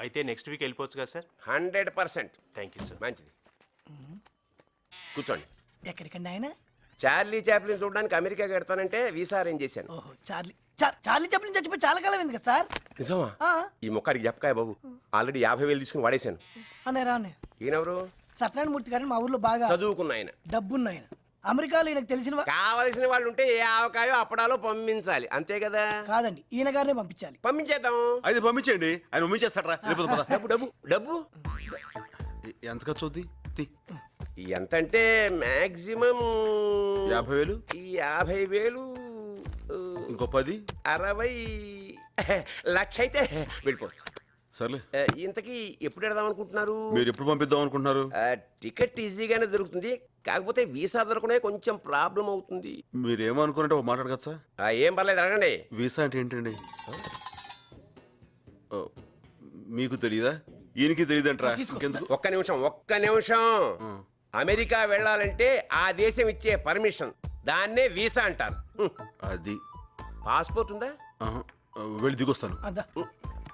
అయితే next week వెళ్ళిపోవచ్చు కదా sir? Hundred percent. Thank you sir మంచిది. కూర్చోండి. ఎక్కడికండి ఆయన? చార్లీ చాప్లిన్ చూడడానికి అమెరికా కడతానంటే వీసా అరేంజ్ చేశాను. ఓహో చార్లీ చా- చార్లీ చెప్పిన చచ్చిపోయి చాలా కాలం అయింది కదా సార్? నిజమా? ఆ, ఈ మొక్కడికి చెప్పకాయ బాబు. ఆల్రెడీ యాభై వేలు తీసుకుని వాడేశాను. అనే రానే ఈయనెవరు? సత్యనారాయణ మూర్తి గారిని మా ఊర్లో బాగా చదువుకున్న ఆయన. డబ్బున్న ఆయన. అమెరికాలో ఈయనకు తెలిసిన కావలసిన వాళ్ళు ఉంటే ఏ ఆవకాయో అప్పడాలో పంపించాలి. అంతే కదా? కాదండి ఈయన గారినే పంపించాలి. పంపించేద్దాం. అయితే పంపించేయండి. ఆయన పంపించేస్తాడరా. డబ్బు డబ్బు డబ్బు. ఎంత ఖర్చు అవుద్ది. ఎంత అంటే మాక్సిమం యాభై వేలు? ఈ యాభై వేలు ఇంకో పది? అరవై. లక్ష అయితే వెళ్ళిపోవచ్చు. సర్లే. ఇంతకీ ఎప్పుడు వెడదాం అనుకుంటున్నారు? మీరు ఎప్పుడు పంపిద్దాం అనుకుంటున్నారు? టికెట్ ఈజీగానే దొరుకుతుంది. కాకపోతే వీసా దొరకనే కొంచెం ప్రాబ్లం అవుతుంది. మీరు ఏమనుకున్నట్టు ఒక మాట్లాడగచ్చా ఆ, ఏం పర్లేదు అడగండి. వీసా అంటే ఏంటండి? ఓ, మీకు తెలియదా ఈయనకి తెలియదంటరా ఇంకెందుకు? ఒక్క నిమిషం ఒక్క నిమిషం. అమెరికా వెళ్ళాలంటే ఆ దేశం ఇచ్చే పర్మిషన్. దాన్నే వీసా అంటారు. హ్మ్. అది. పాస్పోర్ట్ ఉందా? ఆహా. వెళ్ళి దిగొస్తాను. హ్మ్.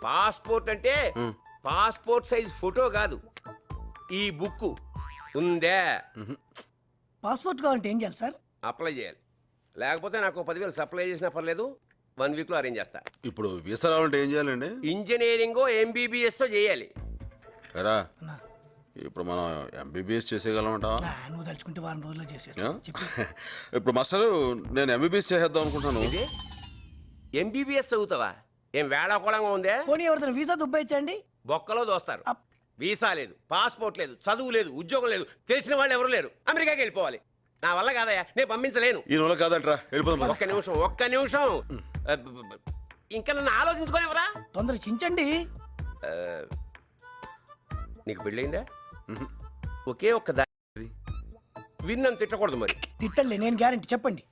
పాస్పోర్ట్ అంటే. పాస్పోర్ట్ సైజ్ ఫోటో కాదు. ఈ బుక్ ఉందే? పాస్పోర్ట్ కావాలంటే ఏం చేయాలి సార్? అప్లై చేయాలి. లేకపోతే నాకు పదివేలు సప్లై చేసినా పర్లేదు వన్ వీక్లో అరేంజ్ చేస్తా. ఇప్పుడు వీసా రావాలంటే ఏం చేయాలండి? ఇంజనీరింగో ఎంబీబీఎస్ చేయాలి. ఎరా అన్నా, ఇప్పుడు మనం ఎంబీబీఎస్ చేసేయగలమంటావా నా, నువ్వు తలుచుకుంటే వారం రోజుల్లో చేసేస్తా? చెప్పు. ఇప్పుడు మాస్టర్ నేను ఎంబీబీఎస్ చేసేద్దాం అనుకుంటున్నాను. ఇది? ఎంబీబీఎస్ చదువుతావా? ఏం వేళాకోళంగా ఉందే? పోనీ ఎవరితో వీసా దుబ్బాయించండి బొక్కలో దోస్తారు. అప్. వీసా లేదు పాస్పోర్ట్ లేదు చదువు లేదు ఉద్యోగం లేదు తెలిసిన వాళ్ళు ఎవరు లేరు. అమెరికాకి వెళ్ళిపోవాలి. నా వల్ల కాదయ్యా నేను పంపించలేను. ఈ నెల కాదంట్రా వెళ్ళిపోదాం పద. ఒక్క నిమిషం ఒక్క నిమిషం. ఇంకా నన్ను ఆలోచించుకోనివరా తొందర చించండి. నీకు పెళ్ళయిందా. ఒకే ఒక్క దారి విన్నం తిట్టకూడదు మరి. తిట్టలే నేను గ్యారంటీ చెప్పండి.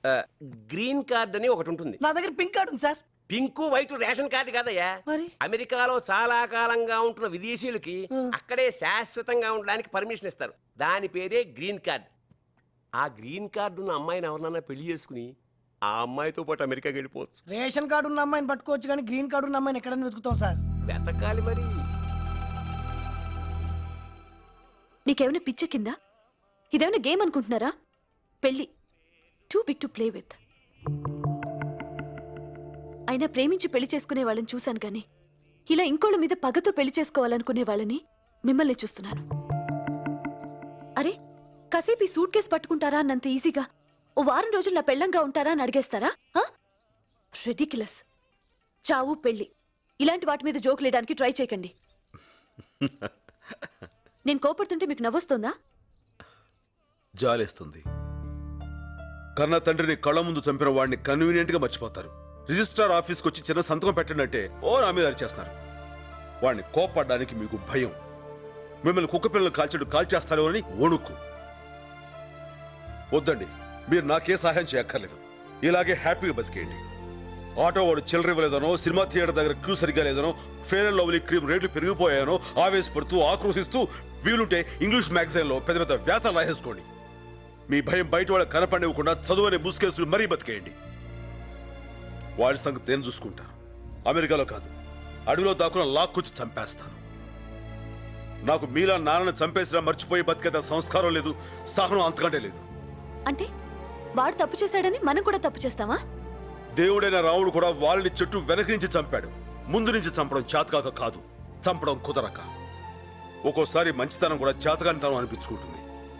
గ్రీన్ కార్డ్ అని ఒకటి ఉంటుంది. నా దగ్గర పింక్ కార్డు ఉంది sir. Pink white ration card కాదయ్యా. మరి? అమెరికాలో చాలా కాలంగా ఉంటున్న విదేశీయులకి అక్కడే శాశ్వతంగా ఉండడానికి పర్మిషన్ ఇస్తారు. దాని పేరే గ్రీన్ కార్డ్. ఆ గ్రీన్ కార్డు ఉన్న అమ్మాయిని ఎవరినన్నా పెళ్ళి చేసుకుని ఆ అమ్మాయితో పాటు అమెరికాకి వెళ్ళిపోవచ్చు. రేషన్ కార్డు ఉన్న అమ్మాయిని పట్టుకోవచ్చు కానీ గ్రీన్ కార్డు ఉన్న అమ్మాయిని ఎక్కడైనా వెతుకుతాం సార్. వెతకాలి మరి. నీకేమైనా పిచ్చ కింద? ఇదేమైనా గేమ్ అనుకుంటున్నారా? పెళ్ళి. Too big to play with. ఆయన ప్రేమించి పెళ్ళి చేసుకునే వాళ్ళని చూశాను కానీ ఇలా ఇంకోళ్ళ మీద పగతో పెళ్ళి చేసుకోవాలనుకునే వాళ్ళని మిమ్మల్ని చూస్తున్నాను. అరే కాసేపు ఈ సూట్ కేసు పట్టుకుంటారా అన్నంత ఈజీగా? ఓ వారం రోజులు నా పెళ్ళంగా ఉంటారా అని అడిగేస్తారా? రెడిక్యులస్ చావు పెళ్ళి ఇలాంటి వాటి మీద జోకులేయడానికి ట్రై చేయకండి. నేను కోపడుతుంటే మీకు నవ్వొస్తుందా? జాలేస్తుంది. కన్న తండ్రిని కళ్ళ ముందు చంపిన వాడిని కన్వీనియంట్గా మర్చిపోతారు. రిజిస్ట్రార్ ఆఫీస్కి వచ్చి చిన్న సంతకం పెట్టండి ఓ నా మీద అరిచేస్తారు వాడిని కోపడ్డానికి మీకు భయం. మిమ్మల్ని కుక్కపిల్లలు కాల్చడు కాల్చేస్తారో అని వణుకు. వద్దండి మీరు నాకే సహాయం చేయక్కర్లేదు. ఇలాగే హ్యాపీగా బతికేయండి. ఆటో వాడు చిల్లర ఇవ్వలేదనో సినిమా థియేటర్ దగ్గర క్యూ సరిగా లేదనో ఫేర్ అండ్ లవ్లీ క్రీమ్ రేట్లు పెరిగిపోయానో ఆవేశపడుతూ ఆక్రోశిస్తూ వీలుంటే ఇంగ్లీష్ మ్యాగజైన్లో పెద్ద పెద్ద వ్యాసాలు రాసేసుకోండి. మీ భయం బయట వాళ్ళకి కనపడివ్వకుండా చదువునే ముసుకేసులు మరీ బతికేయండి. వాడి సంగతి నేను చూసుకుంటాను. అమెరికాలో కాదు అడవిలో దాక్కున లాక్కొచ్చి చంపేస్తాను. నాకు మీలా నాన్నను చంపేసినా మర్చిపోయి బతికేత సంస్కారం లేదు సహనం అంతకంటే లేదు. అంటే వాడు తప్పు చేశాడని మనం కూడా తప్పు చేస్తామా? దేవుడైన రాముడు కూడా వాళ్ళని చెట్టు వెనక నుంచి చంపాడు. ముందు నుంచి చంపడం చేతకాక కాదు చంపడం కుదరక. ఒక్కోసారి మంచితనం కూడా చేతకానితనం అనిపించుకుంటుంది.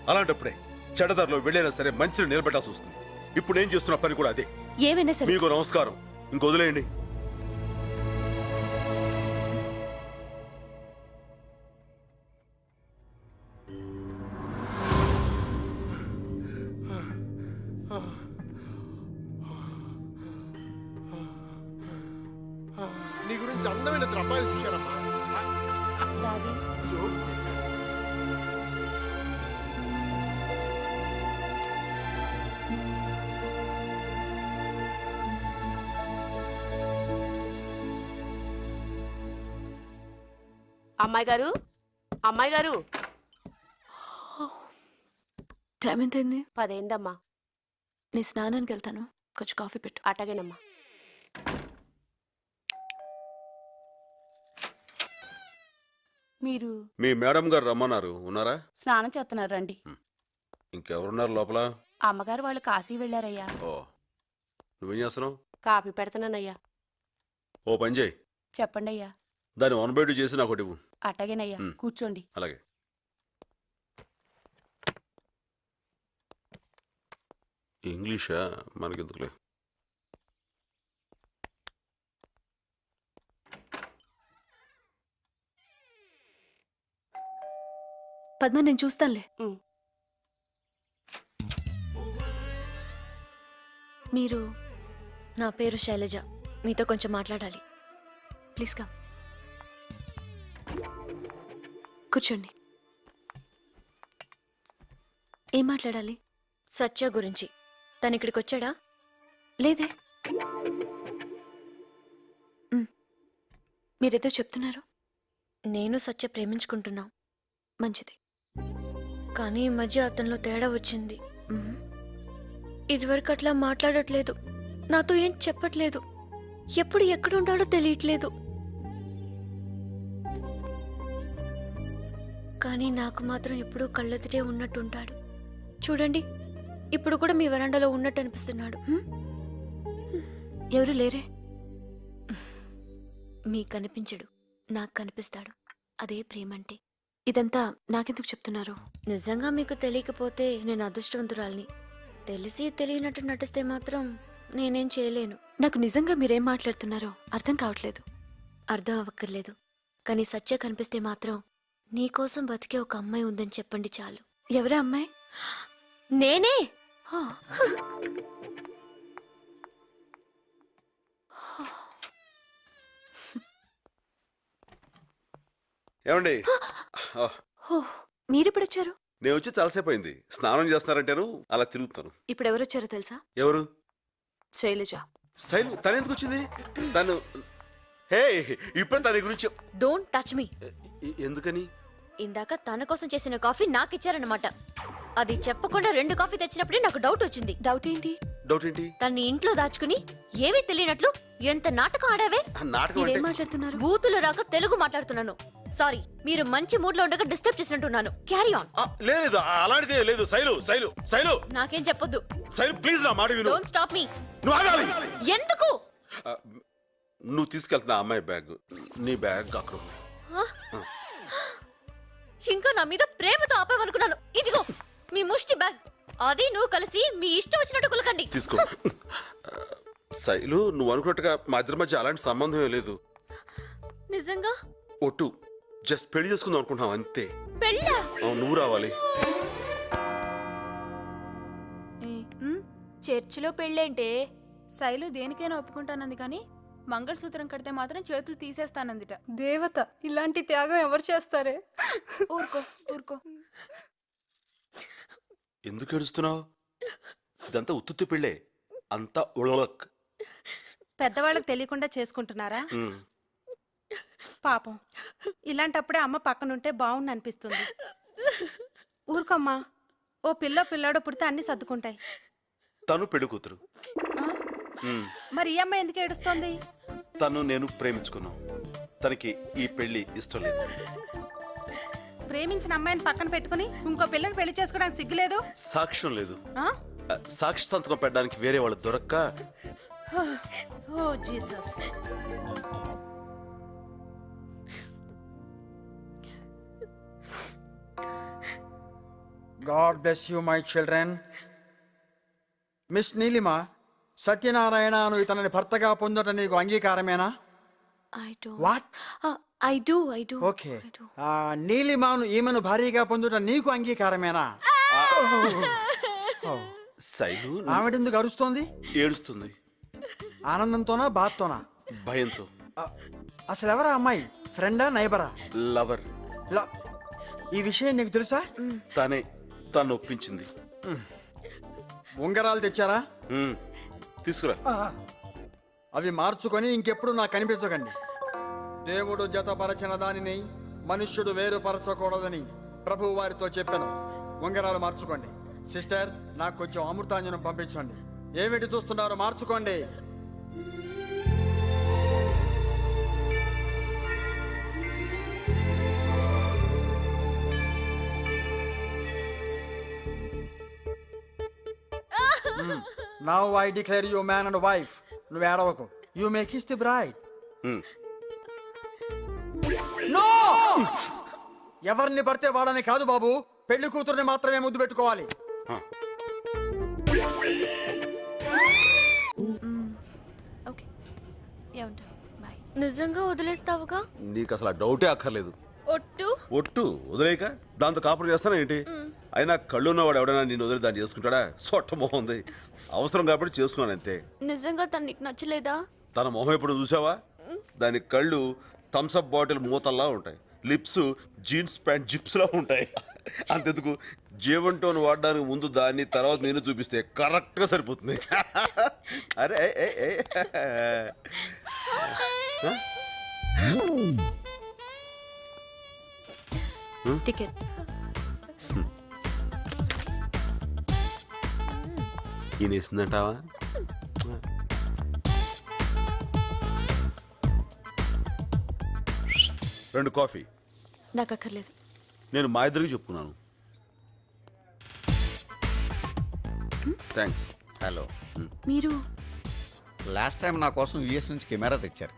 అలాంటప్పుడే చెడదారిలో వెళ్ళైనా సరే మంచిని నిలబెట్టాల్సి వస్తుంది. ఇప్పుడు ఏం చేస్తున్న పని కూడా అదే. ఏమైనా సరే. మీకు నమస్కారం. ఇంకొదిలేయండి అమ్మాయి గారు? అమ్మాయి గారు? టైం ఎంతైంది? పదేందమ్మా. నేను స్నానానికి వెళ్తాను. కొంచెం కాఫీ పెట్టు. అటగేనమ్మా. మీరు మీ మేడం గారు రమ్మన్నారు. ఉన్నారా? స్నానం చేస్తున్నారు రండి. ఇంకెవరున్నారు లోపల? అమ్మగారు వాళ్ళు కాశీ వెళ్ళారయ్యా. ఓ. నువ్వేం చేస్తున్నావు? కాపీ పెడతానయ్యా ఓ పని చేయి. చెప్పండి అయ్యా దాన్ని వన్ బై టూ చేసి నాకు ఒకటి ఇవ్వు. అట్టగేనయ్యా. మ్. కూర్చోండి. అలాగే. ఇంగ్లీషా? మనకెందుకులే? పద్మ నేను చూస్తానులే. మీరు నా పేరు శైలజ. మీతో కొంచెం మాట్లాడాలి. Please come. కూర్చోండి. ఏం మాట్లాడాలి? సత్య గురించి. తను ఇక్కడికి వచ్చాడా? లేదే. మీరేదో చెప్తున్నారు? నేను సత్య ప్రేమించుకుంటున్నాం. మంచిది. కానీ ఈ మధ్య అతనిలో తేడా వచ్చింది. ఇదివరకు అట్లా మాట్లాడట్లేదు. నాతో ఏం చెప్పట్లేదు. ఎప్పుడు ఎక్కడుంటాడో తెలియట్లేదు. కానీ నాకు మాత్రం ఎప్పుడూ కళ్ళెదిరే ఉన్నట్టుంటాడు. చూడండి ఇప్పుడు కూడా మీ వరండాలో ఉన్నట్టు అనిపిస్తున్నాడు? ఎవరు లేరే? మీకు కనిపించడు నాకు కనిపిస్తాడు అదే ప్రేమంటే. ఇదంతా నాకెందుకు చెప్తున్నారు? నిజంగా మీకు తెలియకపోతే నేను అదృష్టవంతురాల్ని. తెలిసి తెలియనట్టు నటిస్తే మాత్రం నేనేం చేయలేను. నాకు నిజంగా మీరేం మాట్లాడుతున్నారో అర్థం కావట్లేదు. అర్థం అవ్వక్కర్లేదు. కానీ సత్య కనిపిస్తే మాత్రం నీకోసం బతికే ఒక అమ్మాయి ఉందని చెప్పండి చాలు. ఎవరా అమ్మాయి? నేనే. ఏమండి? మీరెప్పుడొచ్చారు? నేను వచ్చి చాలాసేపు అయింది స్నానం చేస్తున్నారంటేను అలా తిరుగుతాను. ఇప్పుడు ఎవరొచ్చారో తెలుసా? ఎవరు? శైలజ. శైలు తను ఎందుకు వచ్చింది? తను హే ఇప్పుడు తన గురించి డోంట్ టచ్ మీ. ఎందుకని? ఇందాక తన కోసం చేసిన కాఫీ నాకు ఇచ్చారన్నమాట అది చెప్పకుండా రెండు కాఫీ తెచ్చినప్పుడే నాకు డౌట్ వచ్చింది. డౌట్ ఏంటి? డౌట్ ఏంటి? తన్ని ఇంట్లో దాచుకుని ఏమీ తెలియనట్లు ఎంత నాటకం ఆడావే? మీరేం మాట్లాడుతున్నారు? బూతులు రాక తెలుగు మాట్లాడుతున్నాను. సారీ మీరు మంచి మూడ్లో ఉండగా డిస్టర్బ్ చేసినట్టున్నాను. క్యారీ ఆన్ లేదు అలాంటిదే లేదు. శైలు శైలు శైలు. నాకేం చెప్పొద్దు. శైలు ప్లీజ్ నా మాట విను. డోంట్ స్టాప్ మీ నువ్వు ఆగాలి. ఎందుకు? నువ్వు తీసుకెళ్తున్న అమ్మాయి బ్యాగ్ నీ బ్యాగ్ అక్కడ ఉంది. ఇంకా నా మీద ప్రేమతో ఆపామనుకున్నాను. ఇదిగో మీ ముష్టి బ్యాగ్. అది నువ్వు కలిసి మీ ఇష్టం వచ్చినట్టు కులకండి. తీసుకో. శైలు నువ్వు అనుకున్నట్టుగా మా ఇద్దరి మధ్య అలాంటి సంబంధం ఏం లేదు. నిజంగా? ఒట్టు జస్ట్ పెళ్ళి చేసుకుందాం అనుకుంటున్నాం అంతే. పెళ్ళా? నువ్వు రావాలి. చర్చిలో పెళ్ళేంటే? శైలు దేనికైనా ఒప్పుకుంటానంది కానీ మంగళసూత్రం కడితే మాత్రం చేతులు తీసేస్తానందిట. దేవత ఇలాంటి త్యాగం ఎవరు చేస్తారే? ఊరుకో ఊరుకో. ఎందుకు ఏడుస్తున్నావు? ఇదంతా ఉత్తుత్తి పెళ్ళే. అంతా ఉళలక్ పెద్దవాళ్ళకి తెలియకుండా చేసుకుంటున్నారా? పాపం. ఇలాంటప్పుడే అమ్మ పక్కనుంటే బాగుండు అనిపిస్తుంది. ఊరుకోమ్మా. ఓ పిల్ల పిల్లాడో పుడితే అన్ని సర్దుకుంటాయి. తను పెళ్ళి కూతురు. మరి ఈ అమ్మాయి ఎందుకు ఏడుస్తోంది? తను నేను ప్రేమించుకున్నాం. తనకి ఈ పెళ్ళి ఇష్టం లేదు. ప్రేమించిన అమ్మాయిని పక్కన పెట్టుకుని ఇంకో పిల్లని పెళ్ళి చేసుకోవడానికి సిగ్గులేదు? సాక్ష్యం లేదు. ఆ? ఆ, సాక్షి సంతకం పెట్టడానికి వేరే వాళ్ళు దొరక్క? ఓ Jesus. God bless you my children. Miss Neelima? సత్యనారాయణను ఇతనిని భర్తగా పొందట నీకు అంగీకారమేనా? I do what I do I do okay నీలిమాను ఈమెను భారీగా పొందుట నీకు అంగీకారమేనా? శైలు ఆవిడెందుకు అరుస్తోంది? ఏడుస్తుంది. ఆనందంతోనా బాధతోనా? భయంతో. ఆ, అసలు ఎవరా అమ్మాయి? ఫ్రెండా నైబరా? లవర్. ల- ఈ విషయం నీకు తెలుసా? తనే తను ఒప్పించింది ఉంగరాలు తెచ్చారా? తీసుకురా. అవి మార్చుకొని ఇంకెప్పుడు నాకు కనిపించకండి దేవుడు జతపరచిన దానిని మనుష్యుడు వేరుపరచకూడదని ప్రభు వారితో చెప్పాను. ఉంగరాలు మార్చుకోండి. సిస్టర్ నాకు కొంచెం అమృతాంజనం పంపించండి. ఏమిటి చూస్తున్నారో? మార్చుకోండి. Now I declare you man and wife నువ్వు ఏడవకు. You may kiss the bride no ఎవరిని పడితే వాడని కాదు బాబు. పెళ్ళి కూతుర్ని మాత్రమే ముద్దు పెట్టుకోవాలి. ఓకే ఏమంటా? బాయ్ నిజంగా వదిలేస్తావుగా? నీకు అసలు డౌటే అక్కర్లేదు. ఒట్టు? ఒట్టు? వదిలేక దాంతో కాపురం చేస్తానా ఏంటి? అయినా కళ్ళు ఉన్నవాడు ఎవడైనా నేను వదిలి దాన్ని చేసుకుంటాడా? సొట్ట మొహం ఉంది. అవసరం కాబట్టి చేసుకున్నాను అంతే. నిజంగా తను నీకు నచ్చలేదా? తన మొహం ఎప్పుడు చూసావా? దాని కళ్ళు థమ్స్అప్ బాటిల్ మూతల్లా ఉంటాయి. లిప్స్ జీన్స్ ప్యాంట్ జిప్స్ లా ఉంటాయి. అంతెందుకు? జీవన్ టోన్ వాడడానికి ముందు దాన్ని తర్వాత నేను చూపిస్తే కరెక్ట్గా సరిపోతుంది. అరే ఏ, ఏ, ఏ. టికెట్. ఈయన ఇస్తుందంటావా రెండు కాఫీ. నాకు అక్కర్లేదు నేను మా ఇద్దరికి చెప్పుకున్నాను. థ్యాంక్స్. హలో. మీరు? లాస్ట్ టైం నా కోసం యుఎస్ నుంచి కెమెరా తెచ్చారు.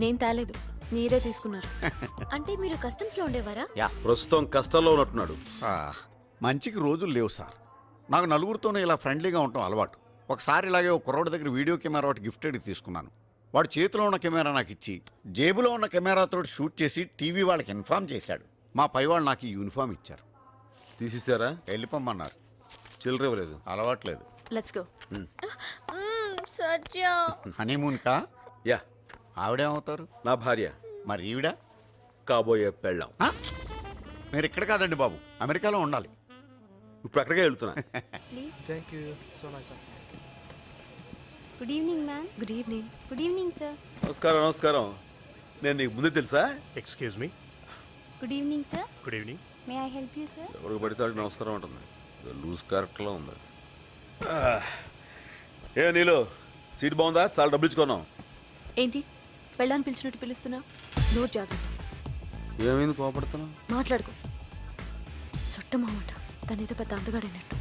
నేను తేలేదు. మీరే తీసుకున్నారు. అంటే మీరు కస్టమ్స్లో ఉండేవారా? యా. ప్రస్తుతం కష్టాల్లో ఉన్నట్టున్నాడు. ఆ, మంచికి రోజులు లేవు సార్. నాకు నలుగురితోనే ఇలా ఫ్రెండ్లీగా ఉండటం అలవాటు. ఒకసారి ఇలాగే ఒక కుర్రోడి దగ్గర వీడియో కెమెరా ఒకటి గిఫ్టెడ్ తీసుకున్నాను. వాడు చేతిలో ఉన్న కెమెరా నాకు ఇచ్చి జేబులో ఉన్న కెమెరాతో షూట్ చేసి టీవీ వాళ్ళకి ఇన్ఫామ్ చేశాడు. మా పై వాళ్ళు నాకు ఈ యూనిఫామ్ ఇచ్చారు. తీసేసారా? వెళ్ళిపోమన్నారు చిల్లర ఇవ్వలేదు. అలవాట్లేదు. Let's go Satya. హనీమూన్కా యా. ఆవిడేమవుతారు? నా భార్య. మరి ఈవిడ? కాబోయే పెళ్ళాం? మీరు ఇక్కడ కాదండి బాబు. అమెరికాలో ఉండాలి. ఇప్పుడు అక్కడికే వెళ్తున్నా. Good evening ma'am good evening good evening sir నమస్కారం నమస్కారం. నేను నీకు ముందే తెలుసా? Excuse me good evening sir good evening may I help you sir ఎవరికి పడితే వాడికి నమస్కారం ఉంటుంది. ఏదో లూజ్ క్యారెక్టర్లో ఉంది. ఆ, ఏ నీలో సీట్ బాగుందా? చాలా డబ్బులు ఇచ్చుకున్నాం. ఏంటి? పెళ్ళాన్ని పిలిచినట్టు పిలుస్తున్నావు? నోట్ జాగ్రత్త. ఏమైంది? కోపడుతున్నావు? మాట్లాడుకో. చుట్ట మామట. తనేదో పెద్ద అందగాడైనట్టు.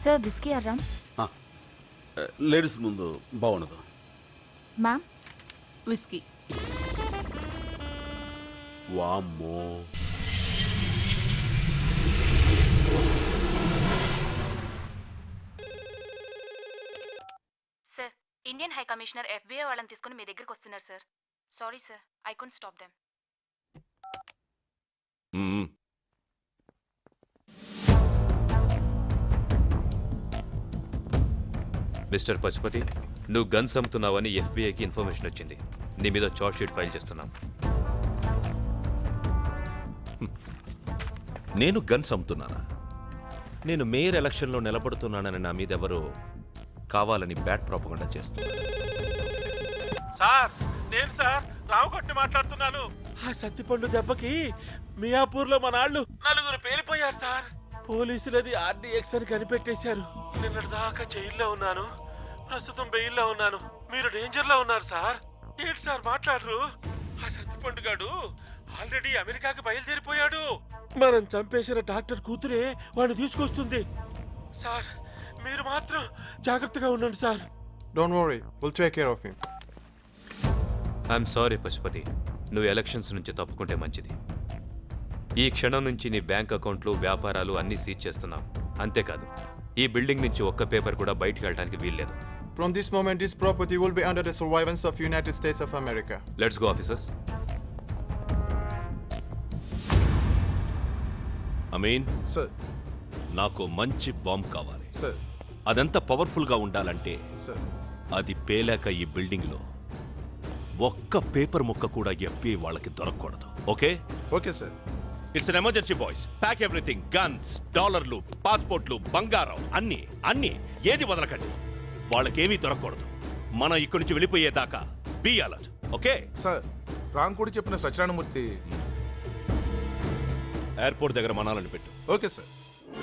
సార్ బిస్కీ అర్రామ్ లేడీస్ ముందు బాగుండదు. మ్యామ్? విస్కీ. వామ్మో. Sir Indian high commissioner FBI వాళ్ళని తీసుకుని మీ దగ్గరికి వస్తున్నారు sir. Sorry sir I can stop them mister Pasupathi నువ్వు గన్స్ అమ్ముతున్నావని ఎఫ్బీఐకి ఇన్ఫర్మేషన్ వచ్చింది. నీ మీద చార్జ్ షీట్ ఫైల్ చేస్తున్నాం. నేను గన్స్ అమ్ముతున్నానా నేను మేయర్ ఎలక్షన్లో నిలబడుతున్నానని నా మీద ఎవరో కావాలని బ్యాట్ ప్రాపగండా చేస్తున్నారు. సార్ నేను సార్ రామకొట్టి మాట్లాడుతున్నాను. ఆ సత్తిపండు దెబ్బకి మియాపూర్లో మన నాళ్ళు నలుగురు పేలిపోయారు సార్. పోలీసులది ఆర్డీఎక్స్ అని కనిపెట్టేశారు. నిన్నటి దాకా జైల్లో ఉన్నాను. ప్రస్తుతం బెయిల్లో ఉన్నాను. మీరు డేంజర్లో ఉన్నారు సార్. ఏంటి సార్ మాట్లాడరు? ఆ సత్తిపండు గాడు ఆల్రెడీ అమెరికాకి బయలుదేరిపోయాడు. మనం చంపేసిన డాక్టర్ కూతురే వాడిని తీసుకొస్తుంది. సార్ మీరు మాత్రం జాగ్రత్తగా ఉండండి sir. Don't worry will take care of him I'm sorry Pasupathi నువ్వు ఎలక్షన్స్ నుంచి తప్పుకుంటే మంచిది. ఈ క్షణం నుంచి నీ బ్యాంక్ అకౌంట్లు వ్యాపారాలు అన్నీ సీజ్ చేస్తున్నాం. అంతేకాదు ఈ బిల్డింగ్ నుంచి ఒక్క పేపర్ కూడా బయటికి వెళ్ళడానికి వీల్లేదు. From this moment, this property will be under the surveillance of United States of America. Let's go officers Ameen Sir, నాకు మంచి బాంబ్ కావాలి. Sir, అదంతా పవర్ఫుల్గా ఉండాలంటే sir. అది పేలాక ఈ బిల్డింగ్లో ఒక్క పేపర్ ముక్క కూడా ఎఫ్బిఐ వాళ్ళకి దొరకకూడదు. Okay Okay, sir. It's an emergency boys pack everything guns డాలర్లు పాస్పోర్ట్లు బంగారం అన్ని అన్ని. ఏది వదలకండి. వాళ్ళకేమీ దొరకకూడదు. మనం ఇక్కడి నుంచి వెళ్ళిపోయేదాకా బీ అలర్ట్. ఓకే? సార్ రాంకుడి చెప్పిన సత్యనారాయణమూర్తి. ఎయిర్పోర్ట్ దగ్గర మనాలని పెట్టు. Okay sir.